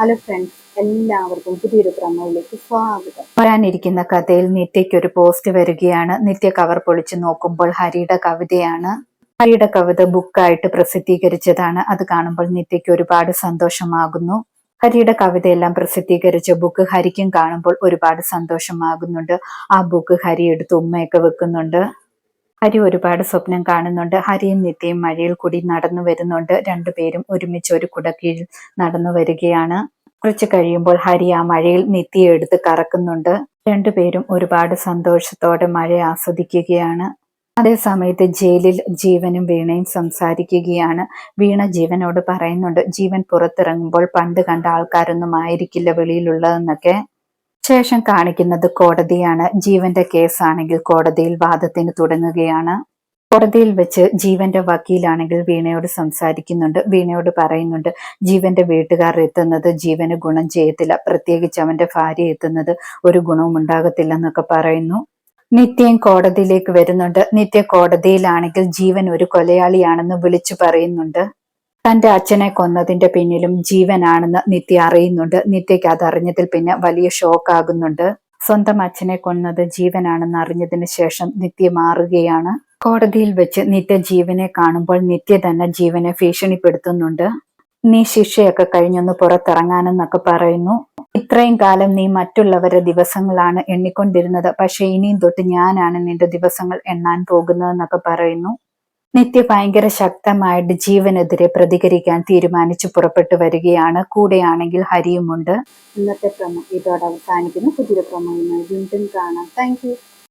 Hello friends എല്ലാവർക്കും പുതിയൊരു പ്രമോയിലേക്ക് സ്വാഗതം. വരാനിരിക്കുന്ന കഥയിൽ നിത്യയ്ക്ക് ഒരു പോസ്റ്റ് വരികയാണ്. നിത്യ കവർ പൊളിച്ചു നോക്കുമ്പോൾ ഹരിയുടെ കവിതയാണ്. ഹരിയുടെ കവിത ബുക്കായിട്ട് പ്രസിദ്ധീകരിച്ചതാണ്. അത് കാണുമ്പോൾ നിത്യയ്ക്ക് ഒരുപാട് സന്തോഷമാകുന്നു. ഹരിയുടെ കവിതയെല്ലാം പ്രസിദ്ധീകരിച്ച ബുക്ക് ഹരിക്കും കാണുമ്പോൾ ഒരുപാട് സന്തോഷമാകുന്നുണ്ട്. ആ ബുക്ക് ഹരി എടുത്ത് ഉമ്മയൊക്കെ വെക്കുന്നുണ്ട്. ഹരി ഒരുപാട് സ്വപ്നം കാണുന്നുണ്ട്. ഹരിയും നിത്യയും മഴയിൽ കൂടി നടന്നു വരുന്നുണ്ട്. രണ്ടുപേരും ഒരുമിച്ച് ഒരു കുട കീഴിൽ നടന്നു വരികയാണ്. കുറച്ച് കഴിയുമ്പോൾ ഹരി ആ മഴയിൽ നിത്യയെ എടുത്ത് കറക്കുന്നുണ്ട്. രണ്ടുപേരും ഒരുപാട് സന്തോഷത്തോടെ മഴ ആസ്വദിക്കുകയാണ്. അതേസമയത്ത് ജയിലിൽ ജീവനും വീണയും സംസാരിക്കുകയാണ്. വീണ ജീവനോട് പറയുന്നുണ്ട് ജീവൻ പുറത്തിറങ്ങുമ്പോൾ പണ്ട് കണ്ട ആൾക്കാരൊന്നും ആയിരിക്കില്ല വെളിയിലുള്ളതെന്നൊക്കെ. ശേഷം കാണിക്കുന്നത് കോടതിയാണ്. ജീവന്റെ കേസാണെങ്കിൽ കോടതിയിൽ വാദത്തിന് തുടങ്ങുകയാണ്. കോടതിയിൽ വെച്ച് ജീവന്റെ വക്കീലാണെങ്കിൽ വീണയോട് സംസാരിക്കുന്നുണ്ട്. വീണയോട് പറയുന്നുണ്ട് ജീവന്റെ വീട്ടുകാർ എത്തുന്നത് ജീവന് ഗുണം ചെയ്യത്തില്ല. പ്രത്യേകിച്ച് അവന്റെ ഭാര്യ എത്തുന്നത് ഒരു ഗുണവും ഉണ്ടാകത്തില്ല എന്നൊക്കെ പറയുന്നു. നിത്യം കോടതിയിലേക്ക് വരുന്നുണ്ട്. നിത്യ കോടതിയിലാണെങ്കിൽ ജീവൻ ഒരു കൊലയാളിയാണെന്ന് വിളിച്ചു പറയുന്നുണ്ട്. തന്റെ അച്ഛനെ കൊന്നതിന്റെ പിന്നിലും ജീവനാണെന്ന് നിത്യ അറിയുന്നുണ്ട്. നിത്യയ്ക്ക് അതറിഞ്ഞതിൽ പിന്നെ വലിയ ഷോക്ക് ആകുന്നുണ്ട് സ്വന്തം അച്ഛനെ കൊന്നത് ജീവനാണെന്ന് അറിഞ്ഞതിന് ശേഷം നിത്യ മാറുകയാണ്. കോടതിയിൽ വെച്ച് നിത്യ ജീവനെ കാണുമ്പോൾ നിത്യ തന്നെ ജീവനെ ഭീഷണിപ്പെടുത്തുന്നുണ്ട്. നീ ശിക്ഷയൊക്കെ കഴിഞ്ഞൊന്ന് പുറത്തിറങ്ങാനെന്നൊക്കെ പറയുന്നു. ഇത്രയും കാലം നീ മറ്റുള്ളവരുടെ ദിവസങ്ങളാണ് എണ്ണിക്കൊണ്ടിരുന്നത്. പക്ഷെ ഇനിയും തൊട്ട് ഞാനാണ് നിന്റെ ദിവസങ്ങൾ എണ്ണാൻ പോകുന്നതെന്നൊക്കെ പറയുന്നു. നിത്യ ഭയങ്കര ശക്തമായിട്ട് ജീവനെതിരെ പ്രതികരിക്കാൻ തീരുമാനിച്ചു പുറപ്പെട്ടു വരികയാണ്. കൂടെയാണെങ്കിൽ ഹരിയുമുണ്ട്. ഇന്നത്തെ പ്രമോ ഇതോടെ അവസാനിക്കുന്നു. പുതിയൊരു പ്രമോയുമായി വീണ്ടും കാണാം. താങ്ക്